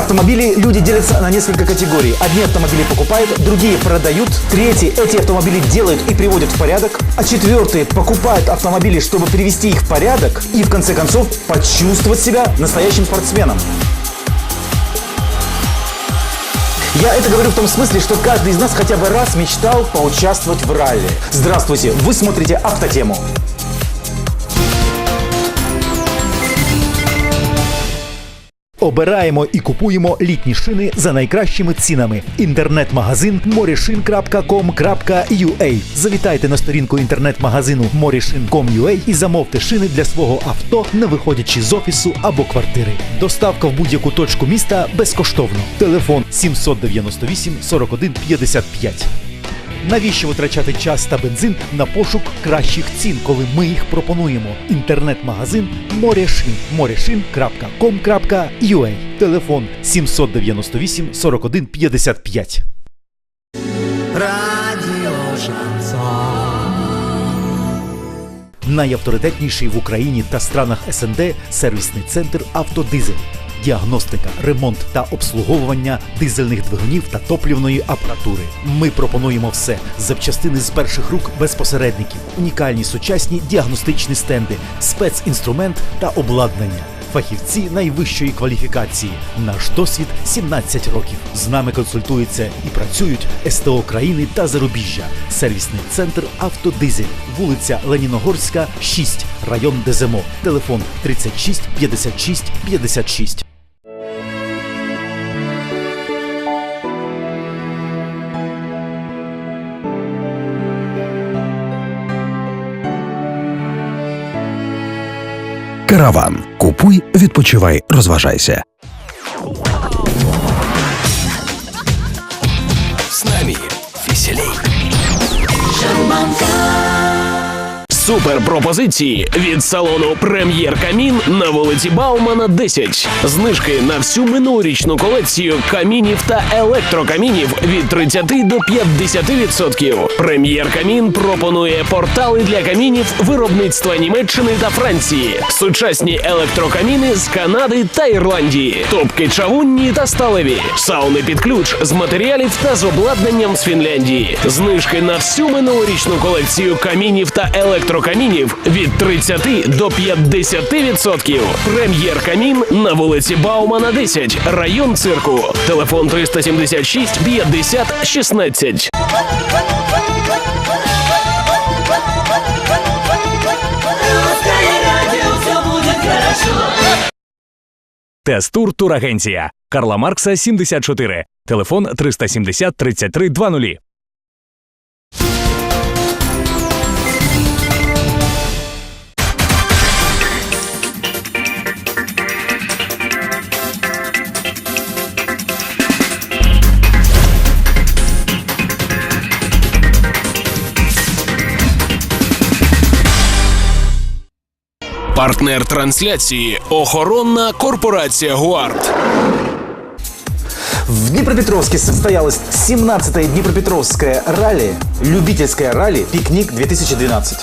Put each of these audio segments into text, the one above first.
автомобили люди делятся на несколько категорий. Одни автомобили покупают, другие продают, третьи эти автомобили делают и приводят в порядок, а четвертые покупают автомобили, чтобы привести их в порядок и в конце концов почувствовать себя настоящим спортсменом. Я это говорю в том смысле, что каждый из нас хотя бы раз мечтал поучаствовать в ралли. Здравствуйте, вы смотрите Автотему. Обираємо і купуємо літні шини за найкращими цінами. Інтернет-магазин moreshin.com.ua Завітайте на сторінку інтернет-магазину moreshin.com.ua і замовте шини для свого авто, не виходячи з офісу або квартири. Доставка в будь-яку точку міста безкоштовно. Телефон 798 41 55. Навіщо витрачати час та бензин на пошук кращих цін, коли ми їх пропонуємо? Інтернет-магазин Моряшин. moreshin.com.ua Телефон 798 41 55. Радіо Шансон. Найавторитетніший в Україні та странах СНД сервісний центр Автодизель. Діагностика, ремонт та обслуговування дизельних двигунів та топлівної апаратури. Ми пропонуємо все: запчастини з перших рук без посередників, унікальні сучасні діагностичні стенди, спецінструмент та обладнання. Фахівці найвищої кваліфікації. Наш досвід 17 років. З нами консультуються і працюють СТО країни та зарубіжжя. Сервісний центр Автодизель, вулиця Леніногорська, 6, район Деземо. Телефон 36 56 56. Караван. Купуй, відпочивай, розважайся. Супер пропозиції від салону Прем'єр Камін на вулиці Баумана 10. Знижки на всю минулорічну колекцію камінів та електрокамінів від 30 до 50%. Прем'єр Камін пропонує портали для камінів виробництва Німеччини та Франції, сучасні електрокаміни з Канади та Ірландії, топки чавунні та сталеві, сауни під ключ з матеріалів та з обладнанням з Фінляндії. Знижки на всю минулорічну колекцію камінів та електрокамінів від 30 до 50%. Прем'єр камін на вулиці Баумана 10, район цирку. Телефон 376 50 16. Русское радио, все будет хорошо. Тест-тур турагенція. Карла Маркса 74. Телефон 370 33 20. Партнер трансляції охоронна корпорація Гуард. В Днепропетровске состоялось 17-е Днепропетровское ралли, любительское ралли «Пикник-2012».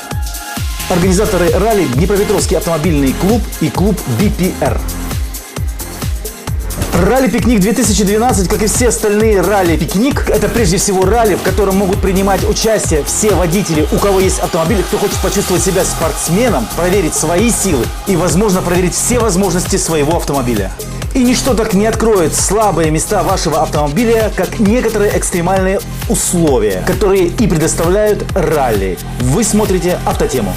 Организаторы ралли – Днепропетровский автомобильный клуб и клуб BPR. Ралли «Пикник 2012», как и все остальные ралли «Пикник», это прежде всего ралли, в котором могут принимать участие все водители, у кого есть автомобиль, кто хочет почувствовать себя спортсменом, проверить свои силы и, возможно, проверить все возможности своего автомобиля. И ничто так не откроет слабые места вашего автомобиля, как некоторые экстремальные условия, которые и предоставляют ралли. Вы смотрите «Автотему».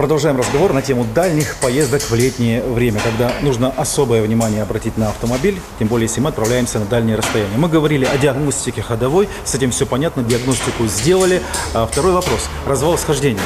Продолжаем разговор на тему дальних поездок в летнее время, когда нужно особое внимание обратить на автомобиль, тем более если мы отправляемся на дальние расстояния. Мы говорили о диагностике ходовой, с этим все понятно, диагностику сделали. А второй вопрос. Развал схождения.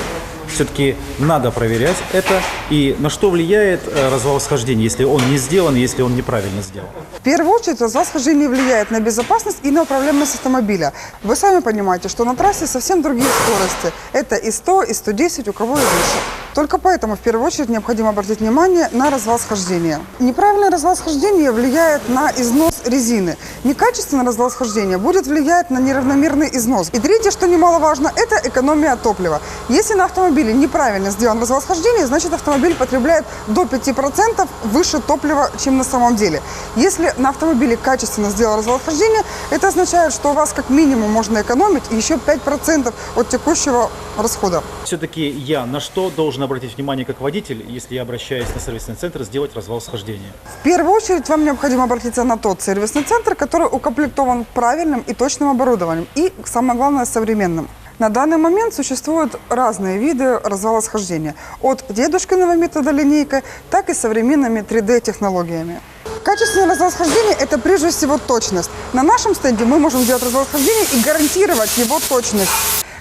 Все-таки надо проверять это? И на что влияет э, развал схождения, если он не сделан, если он неправильно сделан? В первую очередь развал схождения влияет на безопасность и на управляемость автомобиля. Вы сами понимаете, что на трассе совсем другие скорости. Это и 100, и 110, у кого и выше. Только поэтому в первую очередь необходимо обратить внимание на развал схождения. Неправильный развал схождения влияет на износ резины. Некачественный развал схождения будет влиять на неравномерный износ. И третье, что немаловажно, это экономия топлива. Если на автомобиле неправильно сделан развал схождения, значит автомобиль потребляет до 5% выше топлива, чем на самом деле. Если на автомобиле качественно сделан развал схождения, это означает, что у вас как минимум можно экономить еще 5% от текущего расхода. Все-таки я на что должен обратить внимание как водитель, если я обращаюсь на сервисный центр, сделать развал схождения? В первую очередь вам необходимо обратиться на тот сервисный центр, который укомплектован правильным и точным оборудованием и, самое главное, современным. На данный момент существуют разные виды развала схождения. От дедушкиного метода линейкой, так и современными 3D-технологиями. Качественное развал схождения – это прежде всего точность. На нашем стенде мы можем делать развал схождения и гарантировать его точность.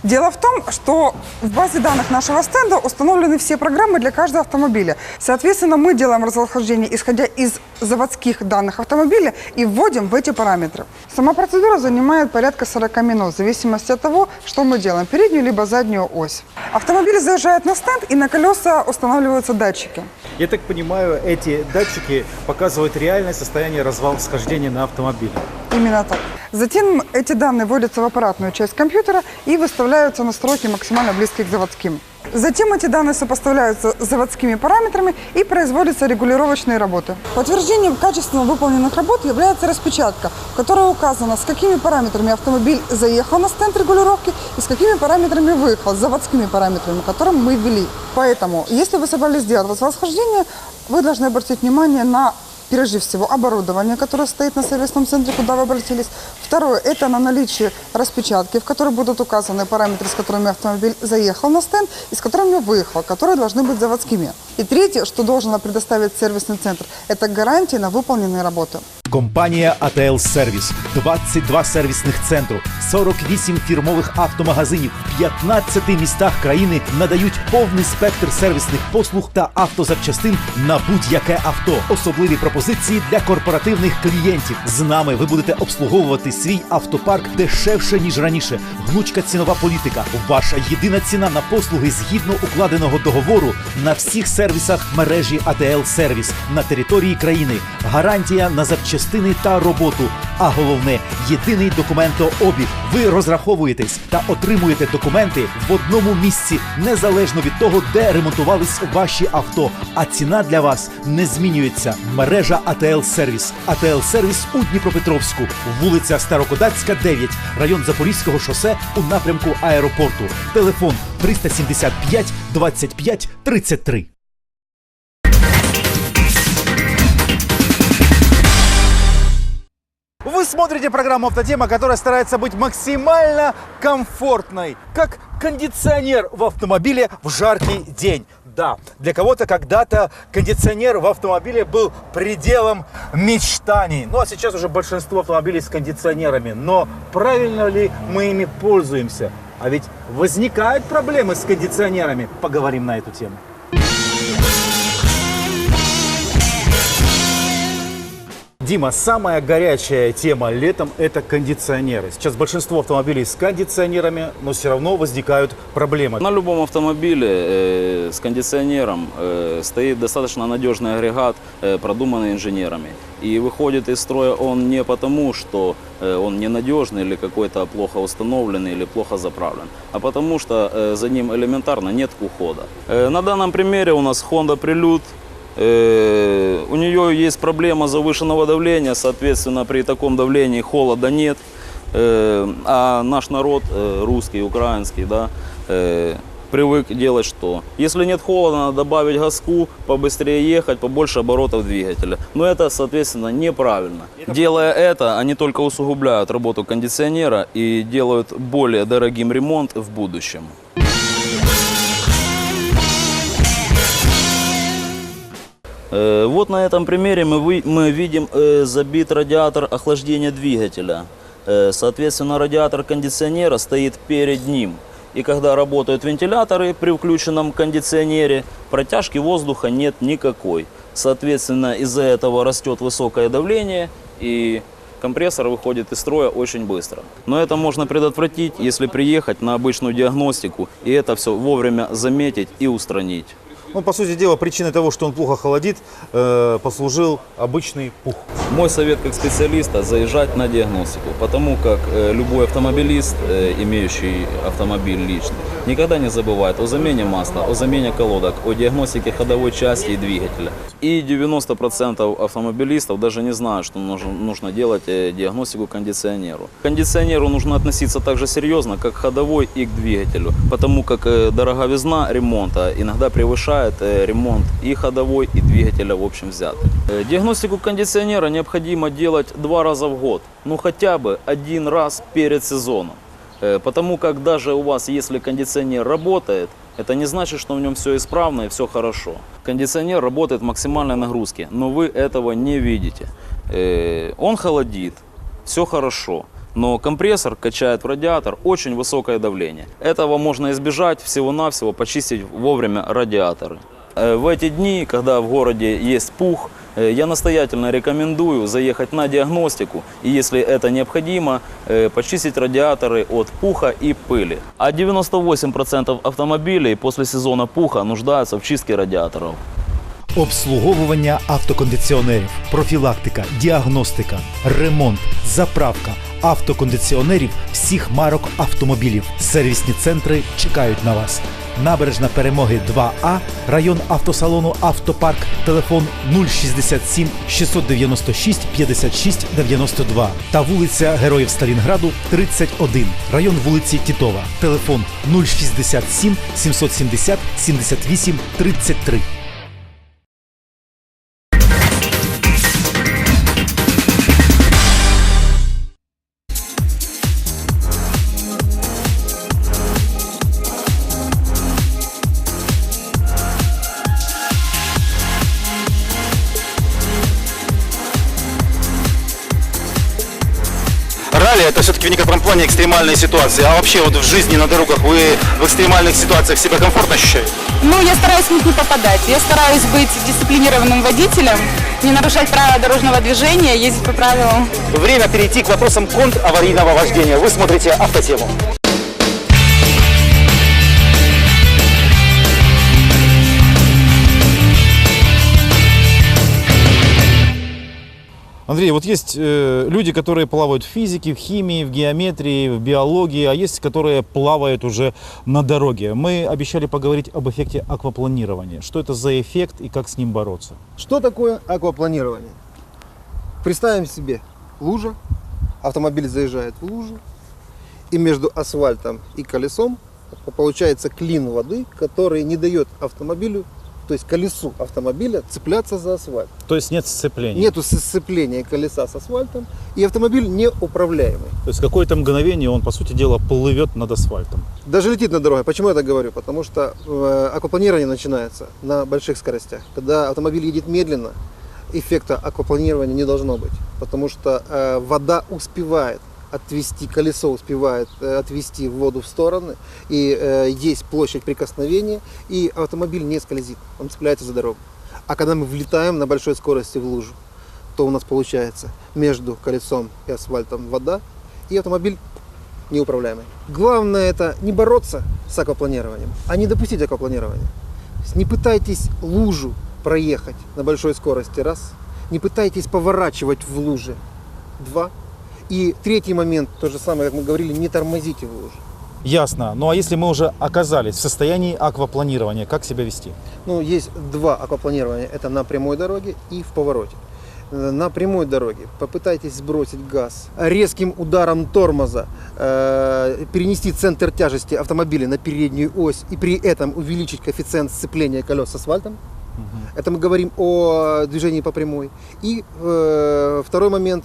Дело в том, что в базе данных нашего стенда установлены все программы для каждого автомобиля. Соответственно, мы делаем развалхождение, исходя из заводских данных автомобиля и вводим в эти параметры. Сама процедура занимает порядка 40 минут, в зависимости от того, что мы делаем, переднюю либо заднюю ось. Автомобиль заезжает на стенд и на колеса устанавливаются датчики. Я так понимаю, эти датчики показывают реальное состояние развала схождения на автомобиле. Именно так. Затем эти данные вводятся в аппаратную часть компьютера и выставляются настройки максимально близкие к заводским. Затем эти данные сопоставляются с заводскими параметрами и производятся регулировочные работы. Подтверждением качественно выполненных работ является распечатка, в которой указано, с какими параметрами автомобиль заехал на стенд регулировки и с какими параметрами выехал, с заводскими параметрами, которые мы ввели. Поэтому, если вы собрались сделать восхождение, вы должны обратить внимание на прежде всего, оборудование, которое стоит на сервисном центре, куда вы обратились. Второе, это на наличие распечатки, в которой будут указаны параметры, с которыми автомобиль заехал на стенд и с которыми выехал, которые должны быть заводскими. И третье, что должен предоставить сервисный центр, это гарантии на выполненные работы. Компанія АТЛ Сервіс, 22 сервісних центру, 48 фірмових автомагазинів, 15 містах країни надають повний спектр сервісних послуг та автозапчастин на будь-яке авто. Особливі пропозиції для корпоративних клієнтів. З нами ви будете обслуговувати свій автопарк дешевше ніж раніше. Гнучка цінова політика. Ваша єдина ціна на послуги згідно укладеного договору на всіх сервісах мережі АТЛ Сервіс на території країни. Гарантія на запчастини та роботу. А головне єдиний документообіг. Ви розраховуєтесь та отримуєте документи в одному місці, незалежно від того, де ремонтувались ваші авто. А ціна для вас не змінюється. Мережа АТЛ Сервіс. АТЛ Сервіс у Дніпропетровську, вулиця Старокодацька, 9, район Запорізького шосе у напрямку аеропорту. Телефон 375 25 33. Вы смотрите программу «Автотема», которая старается быть максимально комфортной, как кондиционер в автомобиле в жаркий день. Да, для кого-то когда-то кондиционер в автомобиле был пределом мечтаний. Ну а сейчас уже большинство автомобилей с кондиционерами. Но правильно ли мы ими пользуемся? А ведь возникают проблемы с кондиционерами. Поговорим на эту тему. Дима, самая горячая тема летом – это кондиционеры. Сейчас большинство автомобилей с кондиционерами, но все равно возникают проблемы. На любом автомобиле э, с кондиционером э, стоит достаточно надежный агрегат, э, продуманный инженерами. И выходит из строя он не потому, что э, он ненадежный или какой-то плохо установленный или плохо заправлен, а потому что э, за ним элементарно нет ухода. Э, на данном примере у нас Honda Prelude. Э, у нее есть проблема завышенного давления, соответственно, при таком давлении холода нет. Э, а наш народ, э, русский, украинский, да, э, привык делать что? Если нет холода, надо добавить газку, побыстрее ехать, побольше оборотов двигателя. Но это, соответственно, неправильно. Делая это, они только усугубляют работу кондиционера и делают более дорогим ремонт в будущем. Вот на этом примере мы видим э, забит радиатор охлаждения двигателя. Э, Соответственно, радиатор кондиционера стоит перед ним. И когда работают вентиляторы при включенном кондиционере, протяжки воздуха нет никакой. Соответственно, из-за этого растет высокое давление и компрессор выходит из строя очень быстро. Но это можно предотвратить, если приехать на обычную диагностику и это все вовремя заметить и устранить. Ну, по сути дела, причиной того, что он плохо холодит, э, послужил обычный пух. Мой совет как специалиста – заезжать на диагностику, потому как э, любой автомобилист, э, имеющий автомобиль личный, никогда не забывает о замене масла, о замене колодок, о диагностике ходовой части и двигателя. И 90% автомобилистов даже не знают, что нужно, делать диагностику кондиционеру. К кондиционеру нужно относиться так же серьезно, как ходовой и к двигателю, потому как дороговизна ремонта иногда превышает э, ремонт и ходовой, и двигателя в общем взятый. Э, Диагностику кондиционера необходимо делать два раза в год, ну хотя бы один раз перед сезоном. Э, Потому как даже у вас, если кондиционер работает, это не значит, что в нем все исправно и все хорошо. Кондиционер работает в максимальной нагрузке, но вы этого не видите. Он холодит, все хорошо Но компрессор качает в радиатор очень высокое давление. Этого можно избежать всего-навсего почистить вовремя радиаторы. Э, В эти дни, когда в городе есть пух, э, я настоятельно рекомендую заехать на диагностику и, если это необходимо, э, почистить радиаторы от пуха и пыли. А 98% автомобилей после сезона пуха нуждаются в чистке радиаторов. Обслуговування автокондиціонерів, профілактика, діагностика, ремонт, заправка автокондиціонерів всіх марок автомобілів. Сервісні центри чекають на вас. Набережна перемоги 2А, район автосалону Автопарк, телефон 067 696 56 92 та вулиця Героїв Сталінграду 31, район вулиці Тітова, телефон 067 770 78 33. Плане экстремальная ситуация. А вообще вот в жизни на дорогах вы в экстремальных ситуациях себя комфортно ощущаете? Ну, я стараюсь в них не попадать. Я стараюсь быть дисциплинированным водителем, не нарушать правила дорожного движения, ездить по правилам. Время перейти к вопросам контраварийного вождения. Вы смотрите автотему. Андрей, вот есть э, люди, которые плавают в физике, в химии, в геометрии, в биологии, а есть, которые плавают уже на дороге. Мы обещали поговорить об эффекте аквапланирования. Что это за эффект и как с ним бороться? Что такое аквапланирование? Представим себе лужа, автомобиль заезжает в лужу, и между асфальтом и колесом получается клин воды, который не дает автомобилю, то есть колесу автомобиля цепляться за асфальт. То есть нет сцепления? Нету сцепления колеса с асфальтом, и автомобиль неуправляемый. То есть какое-то мгновение он, по сути дела, плывет над асфальтом. Даже летит на дороге. Почему я так говорю? Потому что э, аквапланирование начинается на больших скоростях. Когда автомобиль едет медленно, эффекта аквапланирования не должно быть. Потому что э, вода успевает отвести, колесо успевает э, отвести воду в стороны, и э, есть площадь прикосновения, и автомобиль не скользит, он цепляется за дорогу. А когда мы влетаем на большой скорости в лужу, то у нас получается между колесом и асфальтом вода, и автомобиль неуправляемый. Главное это не бороться с аквапланированием, а не допустить аквапланирования. Не пытайтесь лужу проехать на большой скорости, раз. Не пытайтесь поворачивать в луже, два. И третий момент, то же самое, как мы говорили, не тормозите в луже. Ясно. Ну а если мы уже оказались в состоянии аквапланирования, как себя вести? Ну, есть два аквапланирования. Это на прямой дороге и в повороте. Э, На прямой дороге попытайтесь сбросить газ резким ударом тормоза, э, перенести центр тяжести автомобиля на переднюю ось и при этом увеличить коэффициент сцепления колес с асфальтом. Это мы говорим о движении по прямой. И э, второй момент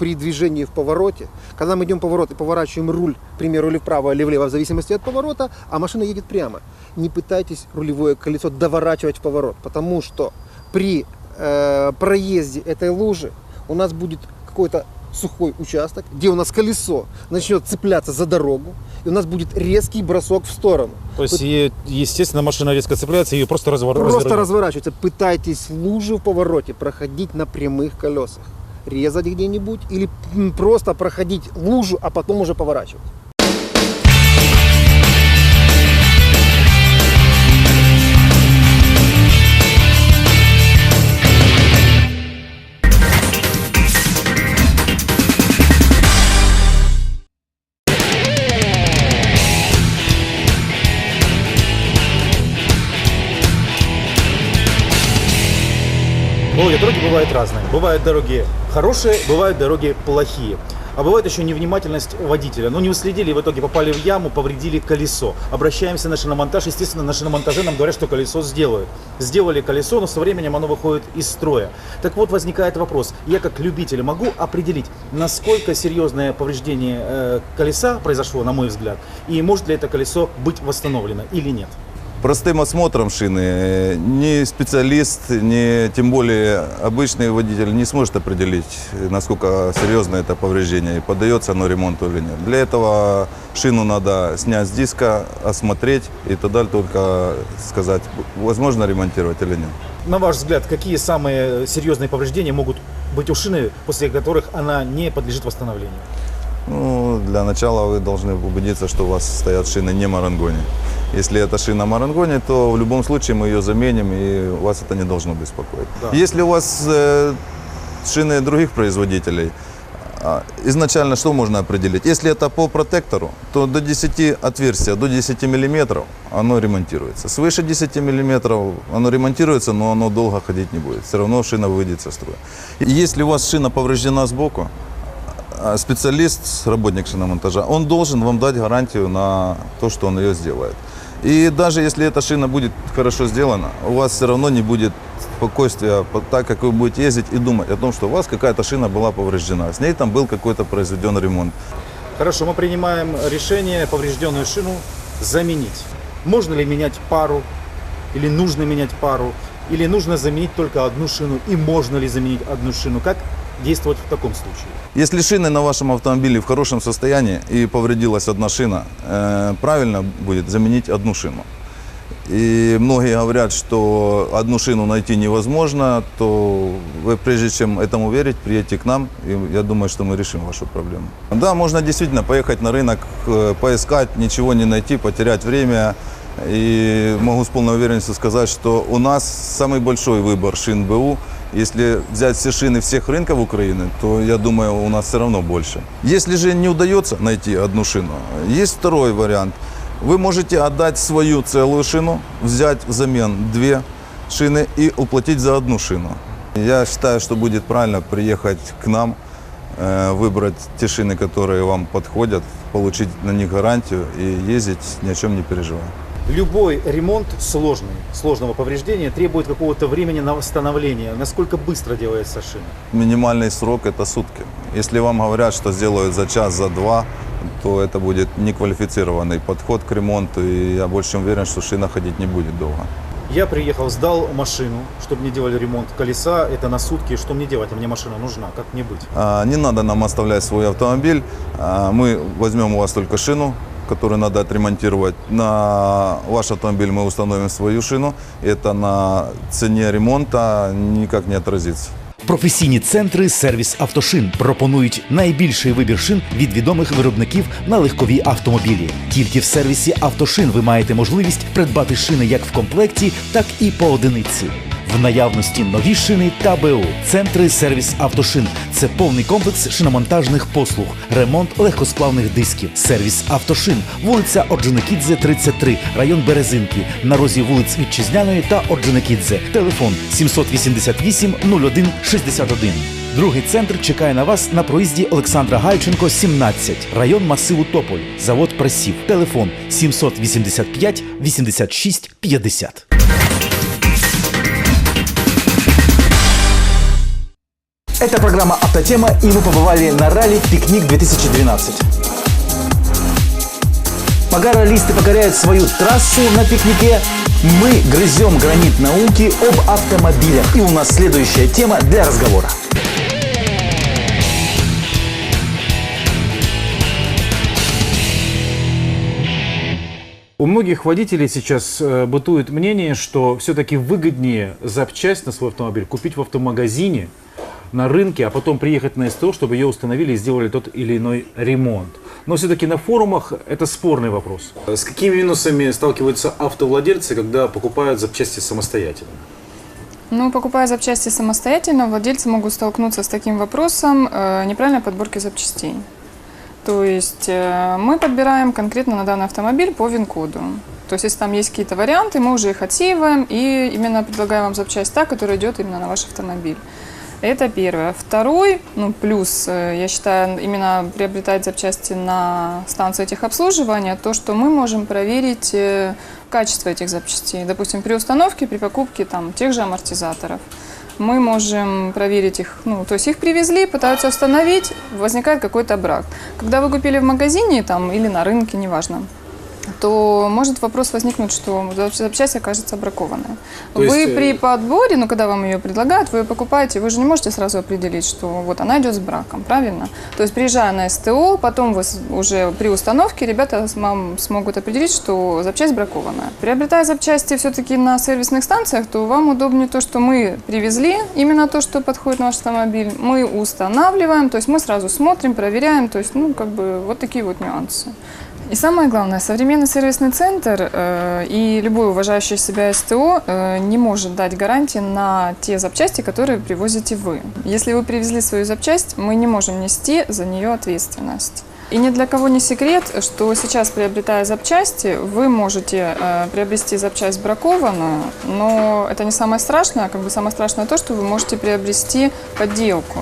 при движении в повороте, когда мы идем в поворот и поворачиваем руль, к примеру, или вправо, или влево, в зависимости от поворота, а машина едет прямо. Не пытайтесь рулевое колесо доворачивать в поворот, потому что при э, проезде этой лужи у нас будет какое-то сухой участок, где у нас колесо начнет цепляться за дорогу, и у нас будет резкий бросок в сторону. То есть, и, естественно, машина резко цепляется, ее просто развор... Просто разворачивается. Пытайтесь лужи в повороте проходить на прямых колесах. Резать где-нибудь или просто проходить лужу, а потом уже поворачивать. Володя, дороги бывают разные. Бывают дороги хорошие, бывают дороги плохие. А бывает еще невнимательность водителя. Ну, не уследили, и в итоге попали в яму, повредили колесо. Обращаемся на шиномонтаж. Естественно, на шиномонтаже нам говорят, что колесо сделают. Сделали колесо, но со временем оно выходит из строя. Так вот, возникает вопрос. Я как любитель могу определить, насколько серьезное повреждение э, колеса произошло, на мой взгляд, и может ли это колесо быть восстановлено или нет? Простым осмотром шины э, ни специалист, ни тем более обычный водитель не сможет определить, насколько серьезно это повреждение и поддается оно ремонту или нет. Для этого шину надо снять с диска, осмотреть и тогда только сказать, возможно ремонтировать или нет. На ваш взгляд, какие самые серьезные повреждения могут быть у шины, после которых она не подлежит восстановлению? Ну, для начала вы должны убедиться, что у вас стоят шины не марангони. Если это шина марангони, то в любом случае мы ее заменим, и вас это не должно беспокоить. Да. Если у вас э, шины других производителей, а, изначально что можно определить? Если это по протектору, то до 10 отверстия, до 10 миллиметров оно ремонтируется. Свыше 10 миллиметров оно ремонтируется, но оно долго ходить не будет. Все равно шина выйдет со строя. Если у вас шина повреждена сбоку, специалист, работник шиномонтажа, он должен вам дать гарантию на то, что он ее сделает. И даже если эта шина будет хорошо сделана, у вас все равно не будет спокойствия, по- так как вы будете ездить и думать о том, что у вас какая-то шина была повреждена, с ней там был какой-то произведен ремонт. Хорошо, мы принимаем решение поврежденную шину заменить. Можно ли менять пару? Или нужно менять пару? Или нужно заменить только одну шину? И можно ли заменить одну шину? Как действовать в таком случае? Если шины на вашем автомобиле в хорошем состоянии и повредилась одна шина, э, правильно будет заменить одну шину. И многие говорят, что одну шину найти невозможно, то вы прежде чем этому верить, приедьте к нам, и я думаю, что мы решим вашу проблему. Да, можно действительно поехать на рынок, э, поискать, ничего не найти, потерять время. И могу с полной уверенностью сказать, что у нас самый большой выбор шин БУ. Если взять все шины всех рынков Украины, то я думаю, у нас все равно больше. Если же не удается найти одну шину, есть второй вариант. Вы можете отдать свою целую шину, взять взамен две шины и уплатить за одну шину. Я считаю, что будет правильно приехать к нам, э, выбрать те шины, которые вам подходят, получить на них гарантию и ездить ни о чем не переживая. Любой ремонт сложный, сложного повреждения требует какого-то времени на восстановление. Насколько быстро делается шина? Минимальный срок это сутки. Если вам говорят, что сделают за час, за два, то это будет неквалифицированный подход к ремонту, и я больше чем уверен, что шина ходить не будет долго. Я приехал, сдал машину, чтобы мне делали ремонт колеса. Это на сутки. Что мне делать? А Мне машина нужна. Как мне быть? А, Не надо нам оставлять свой автомобиль. А, Мы возьмем у вас только шину, которую надо отремонтировать. На ваш автомобиль мы установим свою шину. Это на цене ремонта никак не отразится. Професійні центри сервіс автошин пропонують найбільший вибір шин від відомих виробників на легкові автомобілі. Тільки в сервісі автошин ви маєте можливість придбати шини як в комплекті, так і по одиниці. В наявності нові шини та БУ. Центри сервіс автошин це повний комплекс шиномонтажних послуг, ремонт легкосплавних дисків, сервіс автошин, вулиця Орджоникідзе, 33, район Березинки, на розі вулиць Вітчизняної та Орджоникідзе. Телефон 788 01 61. Другий центр чекає на вас на проїзді Олександра Гальченко, 17, район масиву Тополь, завод пресів. Телефон 785 86 50. Это программа «Автотема», и мы побывали на ралли «Пикник 2012». Пока раллисты покоряют свою трассу на пикнике, мы грызем гранит науки об автомобилях. И у нас следующая тема для разговора. У многих водителей сейчас э, бытует мнение, что все-таки выгоднее запчасть на свой автомобиль купить в автомагазине, на рынке, а потом приехать на СТО, чтобы ее установили и сделали тот или иной ремонт. Но все-таки на форумах это спорный вопрос. С какими минусами сталкиваются автовладельцы, когда покупают запчасти самостоятельно? Ну, покупая запчасти самостоятельно, владельцы могут столкнуться с таким вопросом э, неправильной подборки запчастей. То есть э, мы подбираем конкретно на данный автомобиль по ВИН-коду. То есть если там есть какие-то варианты, мы уже их отсеиваем и именно предлагаем вам запчасть та, которая идет именно на ваш автомобиль. Это первое. Второй, ну, плюс, э, я считаю, именно приобретать запчасти на станции техобслуживания, то, что мы можем проверить э, качество этих запчастей. Допустим, при установке, при покупке там, тех же амортизаторов. Мы можем проверить их, ну, то есть их привезли, пытаются установить, возникает какой-то брак. Когда вы купили в магазине там, или на рынке, неважно, то может вопрос возникнуть, что запчасть окажется бракованная. То вы есть, э, при подборе, ну когда вам ее предлагают, вы ее покупаете, вы же не можете сразу определить, что вот она идет с браком, правильно? То есть приезжая на СТО, потом вы уже при установке ребята вам смогут определить, что запчасть бракованная. Приобретая запчасти все-таки на сервисных станциях, то вам удобнее то, что мы привезли именно то, что подходит на ваш автомобиль, мы устанавливаем, то есть мы сразу смотрим, проверяем, то есть ну как бы вот такие вот нюансы. И самое главное, современный сервисный центр э, и любой уважающий себя СТО э, не может дать гарантии на те запчасти, которые привозите вы. Если вы привезли свою запчасть, мы не можем нести за нее ответственность. И ни для кого не секрет, что сейчас, приобретая запчасти, вы можете э, приобрести запчасть бракованную, но это не самое страшное. Как бы самое страшное то, что вы можете приобрести подделку.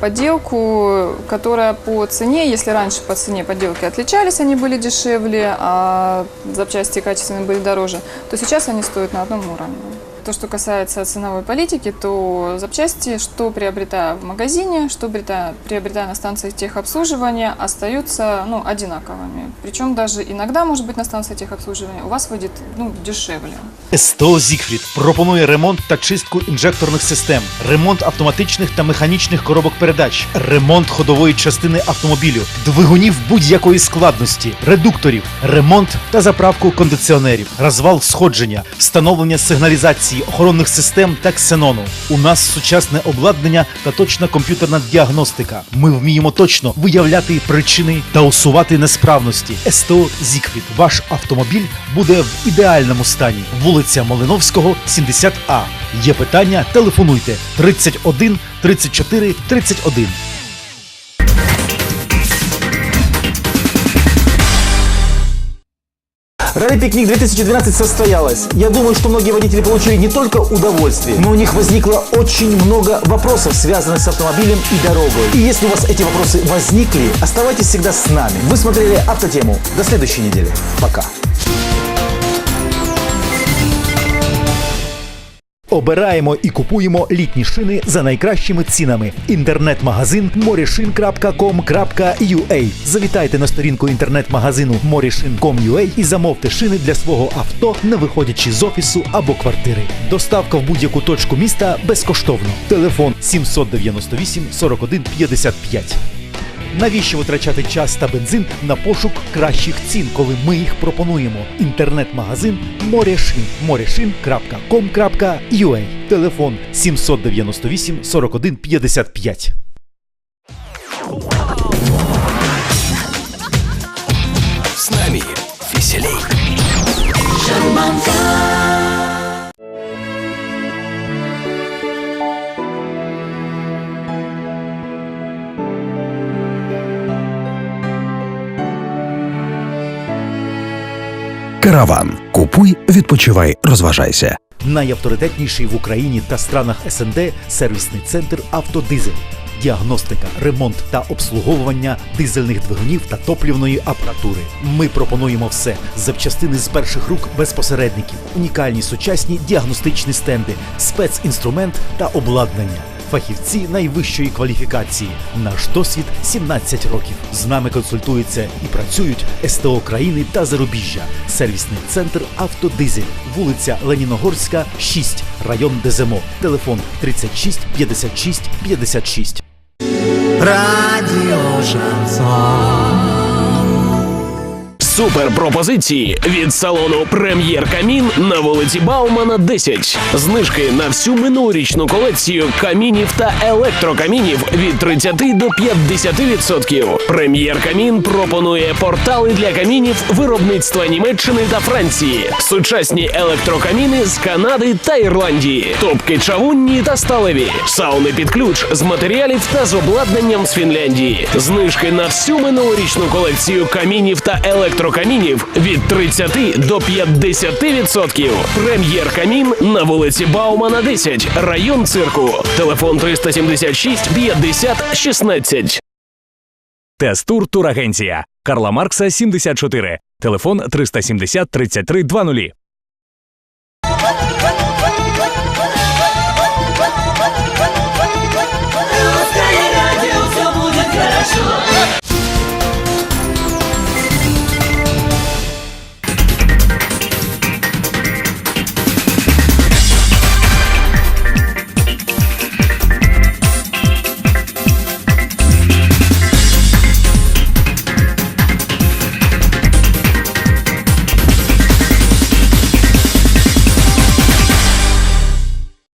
Подделку, которая по цене, если раньше по цене подделки отличались, они были дешевле, а запчасти качественные были дороже, то сейчас они стоят на одном уровне. То, что касается ценовой политики, то запчасти, что приобретая в магазине, что приобретая, приобретая на станции техобслуживания, остаются ну, одинаковыми. Причем даже иногда, может быть, на станции техобслуживания у вас выйдет ну, дешевле. СТО Зігфрід пропонує ремонт та чистку інжекторних систем, ремонт автоматичних та механічних коробок передач, ремонт ходової частини автомобілю, двигунів будь-якої складності, редукторів, ремонт та заправку кондиціонерів, розвал сходження, встановлення сигналізації, Охоронних систем та ксенону. У нас сучасне обладнання та точна комп'ютерна діагностика. Ми вміємо точно виявляти причини та усувати несправності. СТО Зігфрід. Ваш автомобіль буде в ідеальному стані. Вулиця Малиновського, 70А. Є питання? Телефонуйте 31 34 31. Ралли-пикник 2012 состоялось. Я думаю, что многие водители получили не только удовольствие, но у них возникло очень много вопросов, связанных с автомобилем и дорогой. И если у вас эти вопросы возникли, оставайтесь всегда с нами. Вы смотрели Автотему. До следующей недели. Пока. Обираємо і купуємо літні шини за найкращими цінами. Інтернет-магазин moreshin.com.ua Завітайте на сторінку інтернет-магазину moreshin.com.ua і замовте шини для свого авто, не виходячи з офісу або квартири. Доставка в будь-яку точку міста безкоштовно. Телефон 798 41 55. Навіщо витрачати час та бензин на пошук кращих цін, коли ми їх пропонуємо? Інтернет-магазин Морешин. moreshin.com.ua Телефон 798 41 55. Караван. Купуй, відпочивай, розважайся. Найавторитетніший в Україні та странах СНД сервісний центр Автодизель. Діагностика, ремонт та обслуговування дизельних двигунів та топлівної апаратури. Ми пропонуємо все запчастини з перших рук без посередників, унікальні сучасні діагностичні стенди, спецінструмент та обладнання. Фахівці найвищої кваліфікації. Наш досвід 17 років. З нами консультуються і працюють СТО країни та зарубіжжя. Сервісний центр Автодизель, вулиця Леніногорська, 6, район Деземо. Телефон 36 56 56. Радіо Шансон. Супер пропозиції від салону Прем'єр Камін на вулиці Баумана 10. Знижки на всю минулорічну колекцію камінів та електрокамінів від 30 до 50%. Прем'єр Камін пропонує портали для камінів виробництва Німеччини та Франції, сучасні електрокаміни з Канади та Ірландії, топки чавунні та сталеві, сауни під ключ з матеріалів та з обладнанням з Фінляндії. Знижки на всю минулорічну колекцію камінів та електрокамінів електрокамінів від 30 до 50%. Прем'єр камін на вулиці Баумана, 10, район цирку. Телефон 376 50 16. Тестур турагенція Карла Маркса 74. Телефон 370 33 20. Радіо, все буде хорошо.